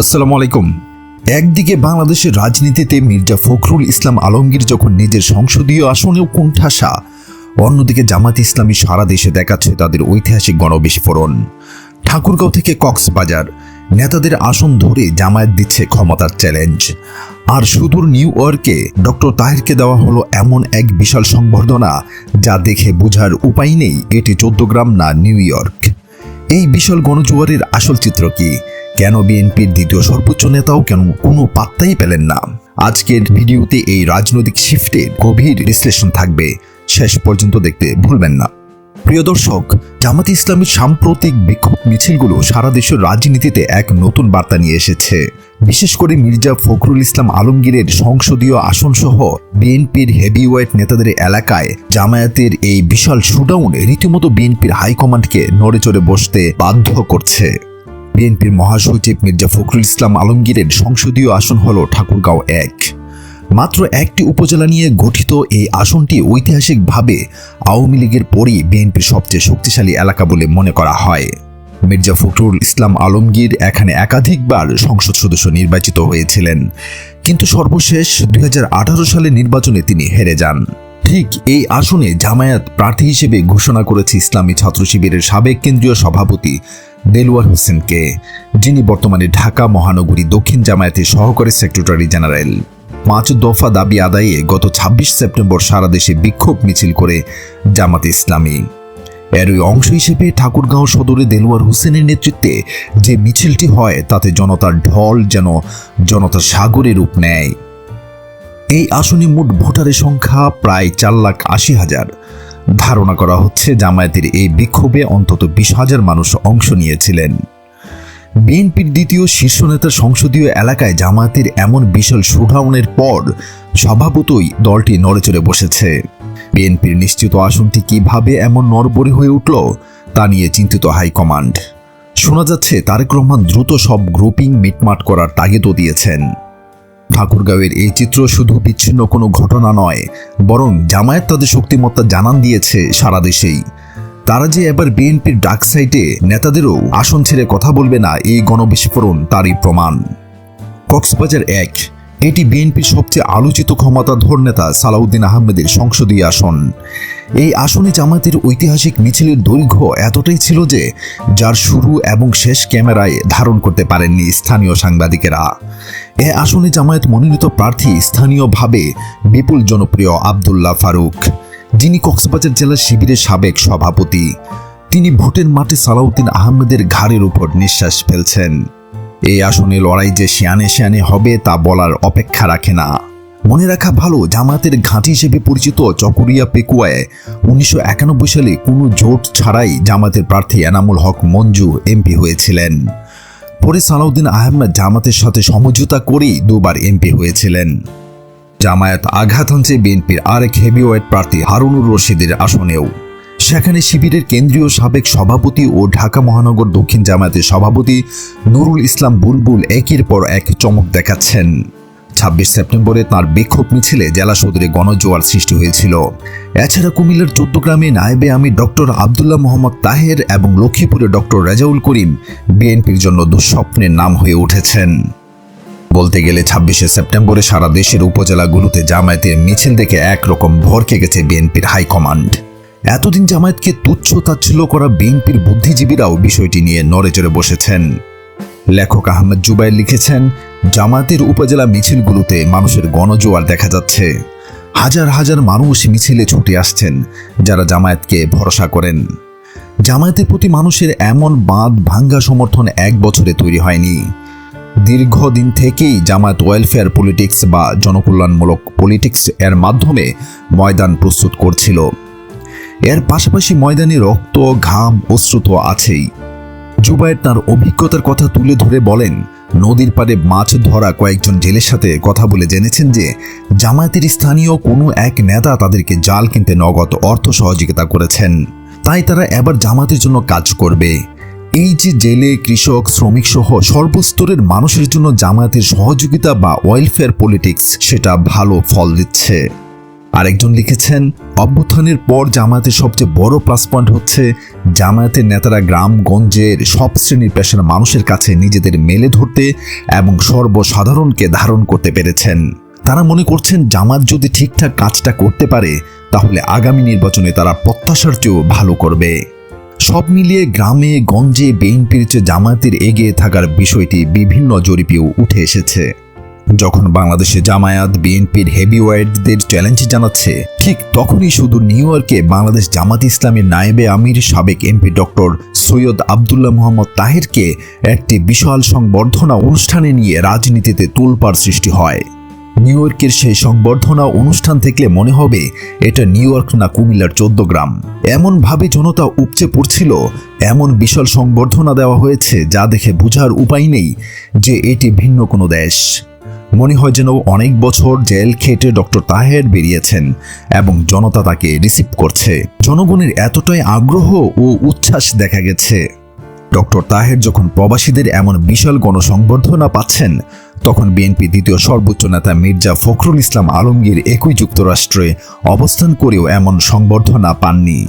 আসসালামু আলাইকুম। একদিকে বাংলাদেশের রাজনীতিতে মির্জা ফখরুল ইসলাম আলমগীর যখন নিজের সংসদীয় আসনেও কোণঠাসা, অন্যদিকে জামাত ইসলামী সারা দেশে দেখাচ্ছে তাদের ঐতিহাসিক গণবিস্ফোরণ। ঠাকুরগাঁও থেকে কক্সবাজার, নেতাদের আসন ধরে জামায়াত দিচ্ছে ক্ষমতার চ্যালেঞ্জ। আর সুদূর নিউ ইয়র্কে ডক্টর তাহেরকে দেওয়া হলো এমন এক বিশাল সংবর্ধনা, যা দেখে বোঝার উপায় নেই এটি চোদ্দগ্রাম না নিউ ইয়র্ক। এই বিশাল গণজোয়ারের আসল চিত্র কি? কেন বিএনপির দ্বিতীয় সর্বোচ্চ নেতাও কেন কোনো পাত্তাই পেলেন না? আজকের ভিডিওতে এই রাজনৈতিক শিফটের গভীর বিশ্লেষণ থাকবে। শেষ পর্যন্ত দেখতে ভুলবেন না। প্রিয় দর্শক, জামাত ইসলামের সাম্প্রতিক বিক্ষোভ মিছিলগুলো সারা দেশের রাজনীতিতে এক নতুন বার্তা নিয়ে এসেছে। বিশেষ করে মির্জা ফখরুল ইসলাম আলমগীরের সংসদীয় আসনসহ বিএনপির হেভিওয়েট নেতাদের এলাকায় জামায়াতের এই বিশাল শুডাউন রীতিমতো বিএনপির হাইকমান্ডকে নড়ে চড়ে বসতে বাধ্য করছে। বিএনপির মহাসচিব মির্জা ফখরুল ইসলাম আলমগীরের সংসদীয় আসন হল ঠাকুরগাঁও এক। মাত্র একটি উপজেলা নিয়ে গঠিত এই আসনটি ঐতিহাসিকভাবে আওয়ামী লীগের পরই বিএনপির সবচেয়ে শক্তিশালী এলাকা বলে মনে করা হয়। মির্জা ফখরুল ইসলাম আলমগীর এখানে একাধিকবার সংসদ সদস্য নির্বাচিত হয়েছিলেন। কিন্তু সর্বশেষ দুই সালে নির্বাচনে তিনি হেরে যান। ঠিক এই আসনে জামায়াত প্রার্থী হিসেবে ঘোষণা করেছে ইসলামী ছাত্র শিবিরের সাবেক কেন্দ্রীয় সভাপতি দেলওয়ার হোসেনকে, যিনি বর্তমানে ঢাকা মহানগরী দক্ষিণ জামায়াতের সহকারী সেক্রেটারি জেনারেল। পাঁচ দফা দাবি আদায়ে গত ২৬ সেপ্টেম্বর সারা দেশে বিক্ষোভ মিছিল করে জামাতে ইসলামী। এরই অংশ হিসেবে ঠাকুরগাঁও সদরে দেলোয়ার হোসেনের নেতৃত্বে যে মিছিলটি হয়, তাতে জনতার ঢল যেন জনতার সাগরে রূপ নেয়। এই আসনে মোট ভোটারের সংখ্যা প্রায় চার লাখ আশি হাজার। ধারণা করা হচ্ছে জামায়াতের এই বিক্ষোভে অন্তত বিশ হাজার মানুষ অংশ নিয়েছিলেন। বিএনপির দ্বিতীয় শীর্ষ নেতার সংসদীয় এলাকায় জামায়াতের এমন বিশাল শোডাউনের পর স্বভাবতই দলটি নড়েচড়ে বসেছে। বিএনপির নিশ্চিত আসনটি কীভাবে এমন নরবরে হয়ে উঠল, তা নিয়ে চিন্তিত হাইকমান্ড। শোনা যাচ্ছে, তারেক রহমান দ্রুত সব গ্রুপিং মিটমাট করার তাগিদও দিয়েছেন। ঠাকুরগাঁওয়ের এই চিত্র শুধু বিচ্ছিন্ন কোনো ঘটনা নয়, বরং জামায়াত তাদের শক্তিমত্তা জানান দিয়েছে সারা দেশেই। তারা যে এবার বিএনপির ডাক সাইটে নেতাদেরও আসন ছেড়ে কথা বলবে না, এই গণবিস্ফোরণ তারই প্রমাণ। কক্সবাজার এক এটি বিএনপির সবচেয়ে আলোচিত ক্ষমতাধর নেতা সালাউদ্দিন আহমেদের সংসদীয় আসন। এই আসনে জামায়াতের ঐতিহাসিক মিছিলের দৈর্ঘ্য এতটাই ছিল যে, যার শুরু এবং শেষ ক্যামেরায় ধারণ করতে পারেননি স্থানীয় সাংবাদিকেরা। এ আসনে জামায়াত মনোনীত প্রার্থী স্থানীয়ভাবে বিপুল জনপ্রিয় আবদুল্লাহ ফারুক, যিনি কক্সবাজার জেলার শিবিরের সাবেক সভাপতি। তিনি ভোটের মাঠে সালাউদ্দিন আহমেদের ঘাড়ের উপর নিঃশ্বাস ফেলছেন। এই আসনে লড়াই যে শিয়ানে শিয়ানে হবে তা বলার অপেক্ষা রাখে না। মনে রাখা ভালো, জামায়াতের ঘাঁটি হিসেবে পরিচিত চকরিয়া পেকুয়ায় উনিশশো একানব্বই সালে কোনো জোট ছাড়াই জামাতের প্রার্থী এনামুল হক মঞ্জু এমপি হয়েছিলেন। পরে সালাউদ্দিন আহমেদ জামাতের সাথে সমঝোতা করেই দুবার এমপি হয়েছিলেন। জামায়াত আঘাত হানছে বিএনপির আরেক হেভিওয়েট প্রার্থী হারুনুর রশিদের আসনেও। সেখানে শিবিরের কেন্দ্রীয় সাবেক সভাপতি ও ঢাকা মহানগর দক্ষিণ জামায়াতের সভাপতি নুরুল ইসলাম বুলবুল একের পর এক চমক দেখাচ্ছেন। ছাব্বিশ সেপ্টেম্বরে তার বিক্ষোভ মিছিলে জেলা সদরে গণজোয়ার সৃষ্টি হয়েছিল। এছাড়া কুমিল্লার চোদ্দগ্রামে নায়েবে আমি ডক্টর আবদুল্লাহ মোহাম্মদ তাহের এবং লক্ষ্মীপুরে ডক্টর রেজাউল করিম বিএনপির জন্য দুঃস্বপ্নের নাম হয়ে উঠেছেন। বলতে গেলে ছাব্বিশে সেপ্টেম্বরে সারা দেশের উপজেলাগুলোতে জামায়াতের মিছিল দেখে একরকম ভরকে গেছে বিএনপির হাইকমান্ড। এতদিন জামায়াতকে তুচ্ছ তাচ্ছিল্য করা বিএনপির বুদ্ধিজীবীরাও বিষয়টি নিয়ে নড়েচড়ে বসেছেন। লেখক আহমেদ জুবাইর লিখেছেন, জামায়াতের উপজেলা মিছিলগুলোতে মানুষের গণজোয়ার দেখা যাচ্ছে। হাজার হাজার মানুষ মিছিলে ছুটে আসছেন যারা জামায়াতকে ভরসা করেন। জামায়াতের প্রতি মানুষের এমন বাঁধ ভাঙ্গা সমর্থন এক বছরে তৈরি হয়নি। দীর্ঘদিন থেকেই জামায়াত ওয়েলফেয়ার পলিটিক্স বা জনকল্যাণমূলক পলিটিক্স এর মাধ্যমে ময়দান প্রস্তুত করছিল। এর পাশাপাশি ময়দানে রক্ত, ঘাম, অশ্রু তো আছেই। জুবায়ের তার অভিজ্ঞতার কথা তুলে ধরে বলেন, নদীর পাড়ে মাছ ধরা কয়েকজন জেলের সাথে কথা বলে জেনেছেন যে, জামায়াতের স্থানীয় কোনো এক নেতা তাদেরকে জাল কিনতে নগদ অর্থ সহযোগিতা করেছেন। তাই তারা এবার জামাতের জন্য কাজ করবে। এই যে জেলে, কৃষক শ্রমিক সহ সর্বস্তরের মানুষের জন্য জামায়াতের সহযোগিতা বা ওয়েলফেয়ার পলিটিক্স সেটা ভালো ফল দিচ্ছে। আরেকজন লিখেছেন, অভ্যুত্থানের পর জামায়াতের সবচেয়ে বড় প্লাস পয়েন্ট হচ্ছে জামায়াতের নেতারা গ্রামগঞ্জের সব শ্রেণির পেশার মানুষের কাছে নিজেদের মেলে ধরতে এবং সর্বসাধারণকে ধারণ করতে পেরেছেন। তারা মনে করছেন জামাত যদি ঠিকঠাক কাজটা করতে পারে, তাহলে আগামী নির্বাচনে তারা প্রত্যাশার চেয়েও ভালো করবে। সব মিলিয়ে গ্রামে, গঞ্জে বেইন চেয়ে জামায়াতের এগিয়ে থাকার বিষয়টি বিভিন্ন জরিপেও উঠে এসেছে। যখন বাংলাদেশে জামায়াত, বিএনপির হেভিওয়েটদের চ্যালেঞ্জ জানাচ্ছে, ঠিক তখনই শুধু নিউ ইয়র্কে বাংলাদেশ জামাত ইসলামের নায়েবে আমির, সাবেক এমপি ডক্টর সৈয়দ আবদুল্লাহ মোহাম্মদ তাহিরকে একটি বিশাল সংবর্ধনা অনুষ্ঠানে নিয়ে রাজনীতিতে তোলপাড় সৃষ্টি হয়। নিউ ইয়র্কের সেই সংবর্ধনা অনুষ্ঠান থেকে মনে হবে, এটা নিউ ইয়র্ক না কুমিল্লার চোদ্দ গ্রাম। এমনভাবে জনতা উপচে পড়ছিল, এমন বিশাল সংবর্ধনা দেওয়া হয়েছে যা দেখে বোঝার উপায় নেই যে এটি ভিন্ন কোনো দেশ। মনে হয় যেন অনেক বছর জেল খেটে ডক্টর তাহের বেরিয়েছেন এবং জনতা তাকে রিসিভ করছে। জনগণের এতটাই আগ্রহ ও উচ্ছ্বাস দেখা গেছে। ডক্টর তাহের যখন প্রবাসীদের এমন বিশাল গণসংবর্ধনা পাচ্ছেন, তখন বিএনপি দ্বিতীয় সর্বোচ্চ নেতা মির্জা ফখরুল ইসলাম আলমগীর একই যুক্তরাষ্ট্রে অবস্থান করেও এমন সংবর্ধনা পাননি।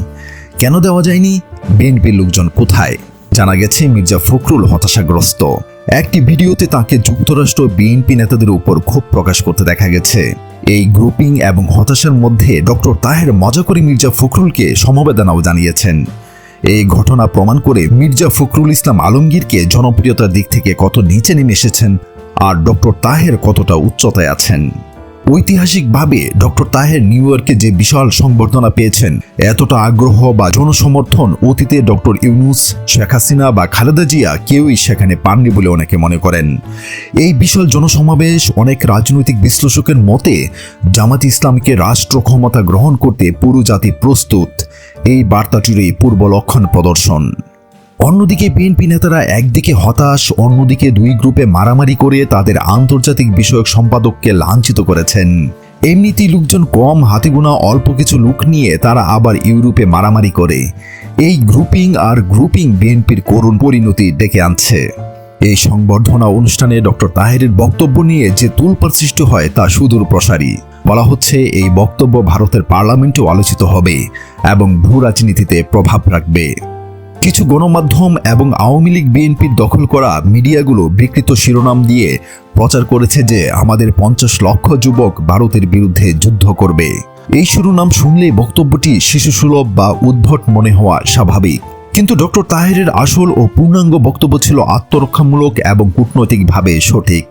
কেন দেওয়া যায়নি? বিএনপির লোকজন কোথায়? জানা গেছে, মির্জা ফখরুল হতাশাগ্রস্ত। একটি ভিডিওতে তাকে যুক্তরাষ্ট্র বিএনপি নেতাদের উপর ক্ষোভ প্রকাশ করতে দেখা গেছে। এই গ্রুপিং এবং হতাশার মধ্যে ডক্টর তাহের মজা করে মির্জা ফখরুলকে সমবেদনাও জানিয়েছেন। এই ঘটনা প্রমাণ করে মির্জা ফখরুল ইসলাম আলমগীরকে জনপ্রিয়তার দিক থেকে কত নিচে নেমে এসেছেন আর ডক্টর তাহের কতটা উচ্চতায় আছেন। ঐতিহাসিকভাবে ডক্টর তাহের নিউ ইয়র্কে যে বিশাল সংবর্ধনা পেয়েছেন, এতটা আগ্রহ বা জনসমর্থন অতীতে ডক্টর ইউনুস, শেখ হাসিনা বা খালেদা জিয়া কেউই সেখানে পাননি বলে অনেকে মনে করেন। এই বিশাল জনসমাবেশ অনেক রাজনৈতিক বিশ্লেষকের মতে জামাত ইসলামকে রাষ্ট্র ক্ষমতা গ্রহণ করতে পুরো জাতি প্রস্তুত। এই বার্তাটিরই পূর্ব লক্ষণ প্রদর্শন। অন্যদিকে বিএনপি নেতারা একদিকে হতাশ, অন্যদিকে দুই গ্রুপে মারামারি করে তাদের আন্তর্জাতিক বিষয়ক সম্পাদককে লাঞ্ছিত করেছেন। এমনিতেই লোকজন কম, হাতিগুনা অল্প কিছু লোক নিয়ে তারা আবার ইউরোপে মারামারি করে। এই গ্রুপিং আর গ্রুপিং বিএনপির করুণ পরিণতি ডেকে আনছে। এই সংবর্ধনা অনুষ্ঠানে ডক্টর তাহেরের বক্তব্য নিয়ে যে তুলপার সৃষ্টি হয় তা সুদূর প্রসারী। বলা হচ্ছে, এই বক্তব্য ভারতের পার্লামেন্টেও আলোচিত হবে এবং ভূ রাজনীতিতে প্রভাব রাখবে। কিছু গণমাধ্যম এবং আওয়ামী লীগ বিএনপির দখল করা মিডিয়াগুলো বিকৃত শিরোনাম দিয়ে প্রচার করেছে যে আমাদের পঞ্চাশ লক্ষ যুবক ভারতের বিরুদ্ধে যুদ্ধ করবে। এই শিরোনাম শুনলে বক্তব্যটি শিশুসুলভ বা উদ্ভট মনে হওয়া স্বাভাবিক। কিন্তু ডক্টর তাহেরের আসল ও পূর্ণাঙ্গ বক্তব্য ছিল আত্মরক্ষামূলক এবং কূটনৈতিকভাবে সঠিক।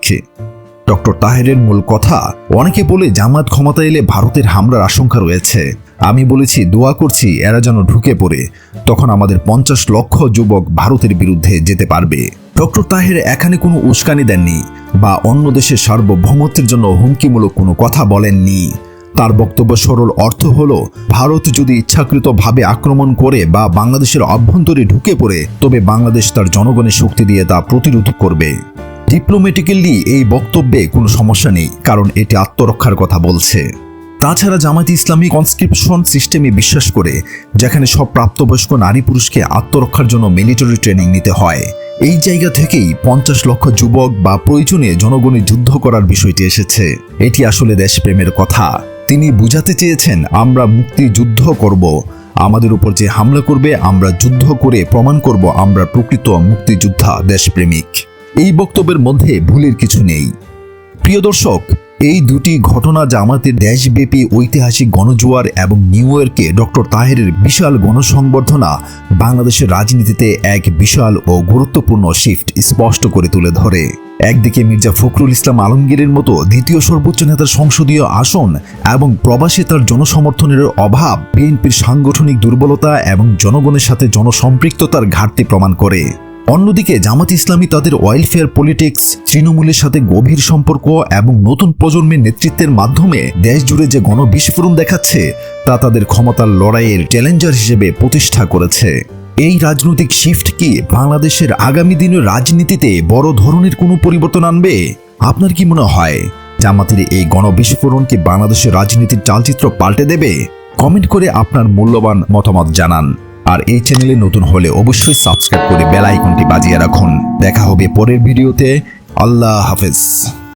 ডক্টর তাহেরের মূল কথা, অনেকে বলে জামাত ক্ষমতা এলে ভারতের হামলার আশঙ্কা রয়েছে। আমি বলেছি, দোয়া করছি, এরা যেন ঢুকে পড়ে। তখন আমাদের পঞ্চাশ লক্ষ যুবক ভারতের বিরুদ্ধে যেতে পারবে। ডক্টর তাহের এখানে কোনো উস্কানি দেননি বা অন্য দেশের সার্বভৌমত্বের জন্য হুমকিমূলক কোনো কথা বলেননি। তার বক্তব্য সরল অর্থ হল, ভারত যদি ইচ্ছাকৃতভাবে আক্রমণ করে বা বাংলাদেশের অভ্যন্তরে ঢুকে পড়ে, তবে বাংলাদেশ তার জনগণের শক্তি দিয়ে তা প্রতিরোধ করবে। ডিপ্লোম্যাটিক্যালি এই বক্তব্যে কোনো সমস্যা নেই, কারণ এটি আত্মরক্ষার কথা বলছে। তাছাড়া জামাত ইসলামী কনস্ক্রিপশন সিস্টেমে বিশ্বাস করে, যেখানে সব প্রাপ্তবয়স্ক নারী পুরুষকে আত্মরক্ষার জন্য মিলিটারি ট্রেনিং নিতে হয়। এই জায়গা থেকেই পঞ্চাশ লক্ষ যুবক বা প্রয়োজনে জনগণের যুদ্ধ করার বিষয়টি এসেছে। এটি আসলে দেশপ্রেমের কথা। তিনি বুঝাতে চেয়েছেন, আমরা মুক্তি যুদ্ধ করব। আমাদের উপর যে হামলা করবে, আমরা যুদ্ধ করে প্রমাণ করব, আমরা প্রকৃত মুক্তিযোদ্ধা দেশপ্রেমিক। এই বক্তব্যের মধ্যে ভুলের কিছু নেই। প্রিয় দর্শক, এই দুটি ঘটনা জামাতের দেশব্যাপী ঐতিহাসিক গণজোয়ার এবং নিউ ইয়র্কে ডক্টর তাহেরের বিশাল গণসংবর্ধনা বাংলাদেশের রাজনীতিতে এক বিশাল ও গুরুত্বপূর্ণ শিফট স্পষ্ট করে তুলে ধরে। একদিকে মির্জা ফখরুল ইসলাম আলমগীরের মতো দ্বিতীয় সর্বোচ্চ নেতার সংসদীয় আসন এবং প্রবাসী তার জনসমর্থনের অভাব বিএনপির সাংগঠনিক দুর্বলতা এবং জনগণের সাথে জনসম্পৃক্ততার ঘাটতি প্রমাণ করে। অন্যদিকে জামাত ইসলামী তাদের ওয়েলফেয়ার পলিটিক্স, তৃণমূলের সাথে গভীর সম্পর্ক এবং নতুন প্রজন্মের নেতৃত্বের মাধ্যমে দেশ জুড়ে যে গণবিস্ফোরণ দেখাচ্ছে, তা তাদের ক্ষমতার লড়াইয়ের চ্যালেঞ্জার হিসেবে প্রতিষ্ঠা করেছে। এই রাজনৈতিক শিফট কি বাংলাদেশের আগামী দিনের রাজনীতিতে বড় ধরনের কোনো পরিবর্তন আনবে? আপনার কি মনে হয়, জামাতের এই গণবিস্ফোরণ কি বাংলাদেশের রাজনীতির চালচিত্র পাল্টে দেবে? কমেন্ট করে আপনার মূল্যবান মতামত জানান। আর এই চ্যানেলে নতুন হলে অবশ্যই সাবস্ক্রাইব করে বেল আইকনটি বাজিয়ে রাখুন। দেখা হবে পরের ভিডিওতে। আল্লাহ হাফেজ।